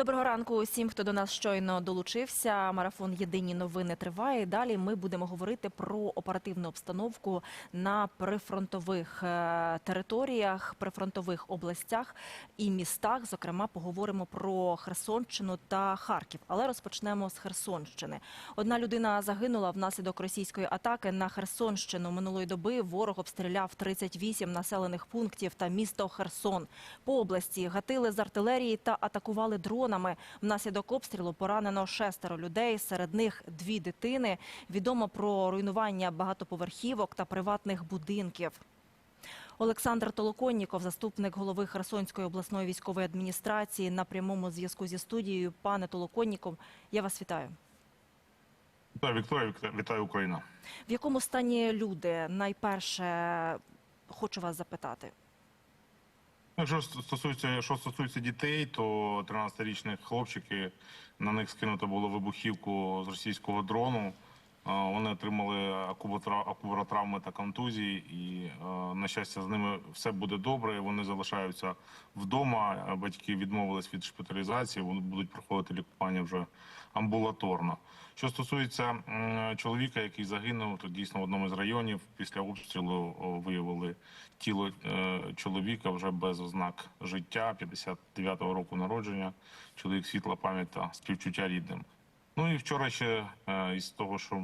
Доброго ранку усім, хто до нас щойно долучився. Марафон Єдині новини триває. Далі ми будемо говорити про оперативну обстановку на прифронтових е, територіях, прифронтових областях і містах. Зокрема, поговоримо про Херсонщину та Харків. Але розпочнемо з Херсонщини. Одна людина загинула внаслідок російської атаки на Херсонщину. Минулої доби ворог обстріляв 38 населених пунктів та місто Херсон. По області гатили з артилерії та атакували дронами. Внаслідок обстрілу поранено шестеро людей, серед них дві дитини. Відомо про руйнування багатоповерхівок та приватних будинків. Олександр Толоконніков, заступник голови Херсонської обласної військової адміністрації, на прямому зв'язку зі студією. Пане Толоконніков, я вас вітаю. Вітаю, Вікторія, вітаю Україна. В якому стані люди? Найперше хочу вас запитати. Якщо стосується, що стосується дітей, то 13-річних хлопчики на них скинуто було вибухівку з російського дрону. Вони отримали акубаротравми та контузії, і на щастя, з ними все буде добре. Вони залишаються вдома. Батьки відмовились від шпиталізації. Вони будуть проходити лікування вже амбулаторно. Що стосується чоловіка, який загинув, то дійсно в одному з районів після обстрілу виявили тіло е, чоловіка вже без ознак життя, 59-го року народження. Чоловік світла пам'ять та співчуття рідним. Ну і вчора ще е, із того, що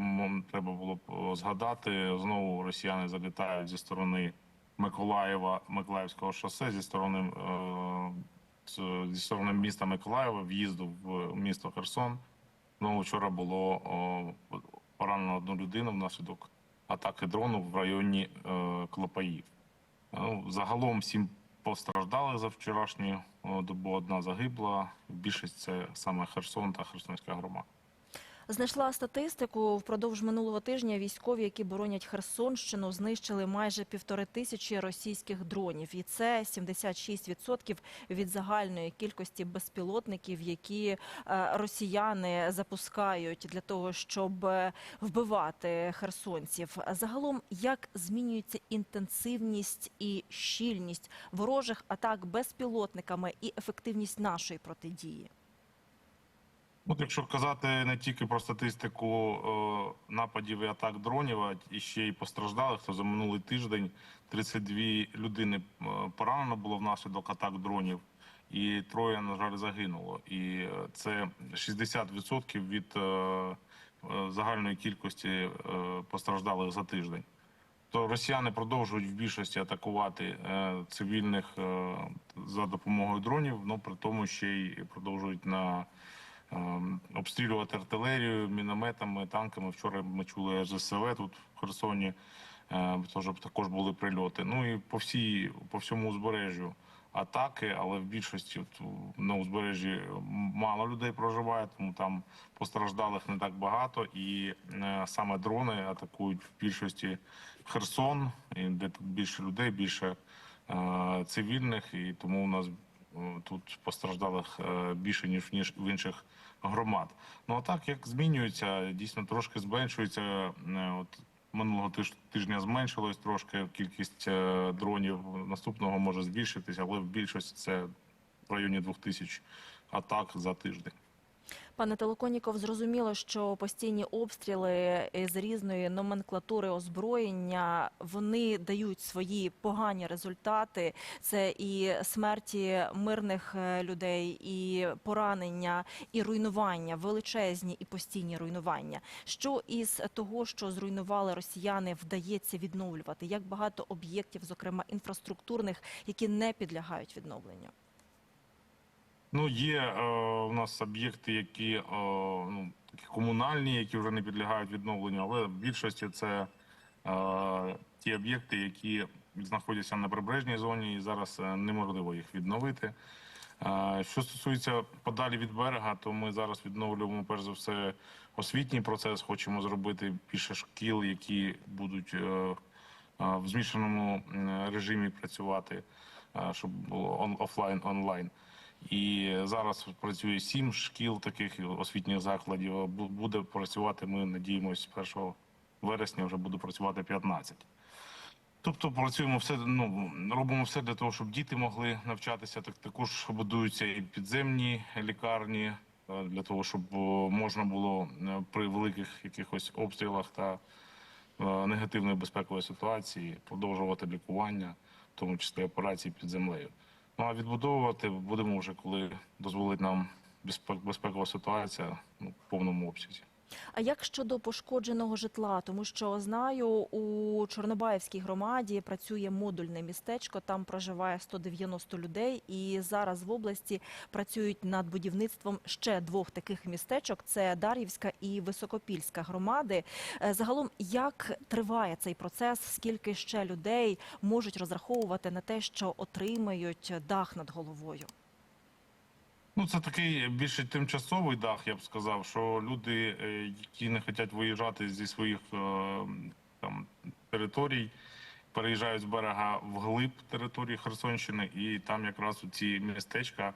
треба було згадати, знову росіяни залітають зі сторони Миколаєва, Миколаївського шосе, зі сторони е, зі сторони міста Миколаєва, в'їзду в місто Херсон. Ну, вчора було поранено одну людину внаслідок атаки дрону в районі е, Клопаїв. Ну, загалом сім постраждали за вчорашню добу. Одна загибла. Більшість це саме Херсон та Херсонська громада. Знайшла статистику впродовж минулого тижня. Військові, які боронять Херсонщину, знищили майже півтори тисячі російських дронів, і це 76% від загальної кількості безпілотників, які е, росіяни запускають для того, щоб е, вбивати херсонців. Загалом, як змінюється інтенсивність і щільність ворожих атак безпілотниками і ефективність нашої протидії? От якщо казати не тільки про статистику е, нападів і атак дронів, а ще й постраждалих, то за минулий тиждень 32 людини е, поранено було внаслідок атак дронів, і троє, на жаль, загинуло. І е, це 60% від загальної кількості постраждалих за тиждень. То росіяни продовжують в більшості атакувати цивільних за допомогою дронів, ну при тому ще й продовжують на обстрілювати артилерію, мінометами, танками. Вчора ми чули РЗСВ тут в Херсоні. е, Тож також були прильоти. Ну і по всій по всьому узбережжю атаки, але в більшості от, на узбережжі мало людей проживає, тому там постраждалих не так багато. І е, саме дрони атакують в більшості Херсон, де тут більше людей, більше е, цивільних, і тому у нас тут постраждалих е, більше ніж ніж в інших громад. Ну а так як змінюється, дійсно трошки зменшується. е, От минулого тиж- тижня зменшилось трошки кількість е, дронів. Наступного може збільшитися, але в більшості це в районі 2000 атак за тиждень. Пане Толоконіков, зрозуміло, що постійні обстріли з різної номенклатури озброєння вони дають свої погані результати. Це і смерті мирних е, людей, і поранення, і руйнування, величезні і постійні руйнування. Що із того, що зруйнували росіяни, вдається відновлювати? Як багато об'єктів, зокрема інфраструктурних, які не підлягають відновленню? Ну, є е, у нас об'єкти, які е, ну, такі комунальні, які вже не підлягають відновленню, але в більшості це е, ті об'єкти, які знаходяться на прибережній зоні, і зараз е, неможливо їх відновити. Е, Що стосується подалі від берега, то ми зараз відновлюємо перш за все освітній процес. Хочемо зробити більше шкіл, які будуть е, е, в змішаному режимі працювати, е, щоб було офлайн онлайн. І зараз працює сім шкіл таких освітніх закладів. Буде працювати. Ми надіємося, 1 вересня вже буде працювати 15. Тобто працюємо все, ну робимо все для того, щоб діти могли навчатися. Так також будуються і підземні лікарні е, для того, щоб е, можна було е, при великих якихось обстрілах та негативної безпекової ситуації продовжувати лікування, в тому числі операції під землею. Ну а відбудовувати будемо вже коли дозволить нам безпек- безпекова ситуація ну, в повному обсязі. А як щодо пошкодженого житла? Тому що знаю, у Чорнобаївській громаді працює модульне містечко. Там проживає 190 людей, і зараз в області працюють над будівництвом ще двох таких містечок: це Дар'ївська і Високопільська громади. Е, Загалом, як триває цей процес? Скільки ще людей можуть розраховувати на те, що отримають дах над головою? Ну, це такий більше тимчасовий дах, я б сказав, що люди, е, які не хочуть виїжджати зі своїх е, там територій, переїжджають з берега вглиб території Херсонщини, і там якраз ці містечка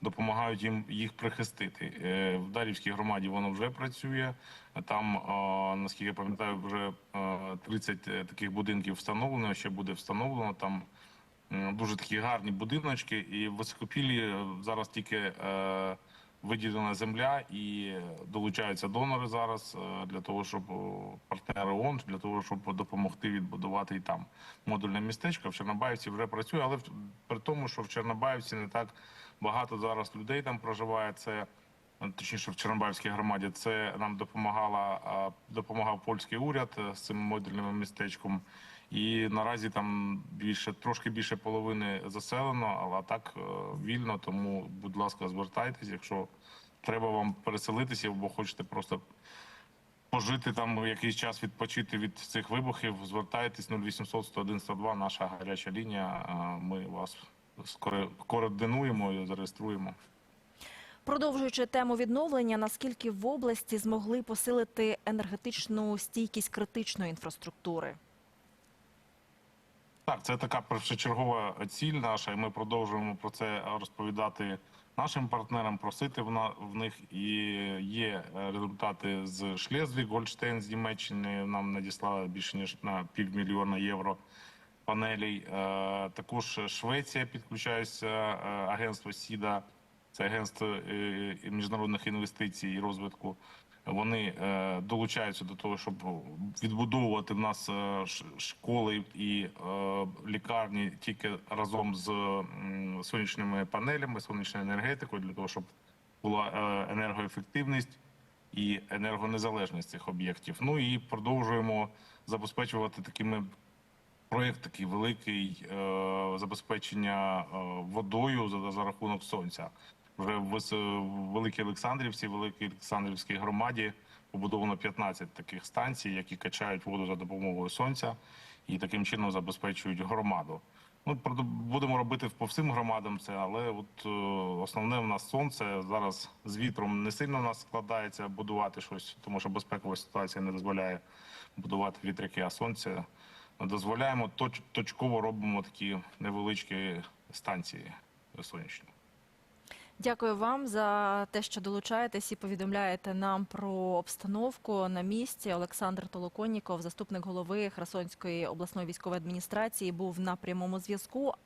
допомагають їм їх прихистити. Е, В Дарівській громаді воно вже працює. Там, наскільки я пам'ятаю, вже е, 30 таких будинків встановлено, ще буде встановлено там. Дуже такі гарні будиночки, і в Високопіллі е, зараз тільки е, виділена земля і долучаються донори зараз е, для того, щоб партнери ООН, для того, щоб допомогти відбудувати і там модульне містечко. В Чорнобаївці вже працює, але при тому, що в Чорнобаївці не так багато зараз людей там проживає. Це точніше в Чорнобаївській громаді. Це нам допомагала допомагав польський уряд з цим модульним містечком. І наразі там більше трошки більше половини заселено, але так е, вільно. Тому, будь ласка, звертайтесь, якщо треба вам переселитися, або хочете просто пожити там якийсь час, відпочити від цих вибухів. Звертайтесь 0800 101 102, наша гаряча лінія. Е, Ми вас координуємо і зареєструємо. Продовжуючи тему відновлення, наскільки в області змогли посилити енергетичну стійкість критичної інфраструктури? Так, це така першочергова ціль наша, і ми продовжуємо про це розповідати нашим партнерам, просити в, них. І є е, результати з Шлезвіг, Гольштейн з Німеччини. Нам надіслали більше ніж на півмільйона євро панелей. Е, також Швеція підключається, е, агентство Сіда, це агентство міжнародних інвестицій і розвитку. Вони е, долучаються до того, щоб відбудовувати в нас е, школи і е, лікарні тільки разом з сонячними панелями, сонячною енергетикою, для того, щоб була енергоефективність і енергонезалежність цих об'єктів. Ну і продовжуємо забезпечувати такими проєкт такий великий забезпечення водою за, за рахунок сонця. Вже в, в Великій Олександрівці, Великій Олександрівській громаді побудовано 15 таких станцій, які качають воду за допомогою сонця і таким чином забезпечують громаду. Ну, будемо робити по всім громадам це, але от е, основне в нас сонце зараз з вітром не сильно в нас складається будувати щось, тому що безпекова ситуація не дозволяє будувати вітряки, а сонце дозволяємо точ, точково робимо такі невеличкі станції сонячні. Дякую вам за те, що долучаєтесь і повідомляєте нам про обстановку на місці. Олександр Толоконніков, заступник голови Херсонської обласної військової адміністрації, був на прямому зв'язку.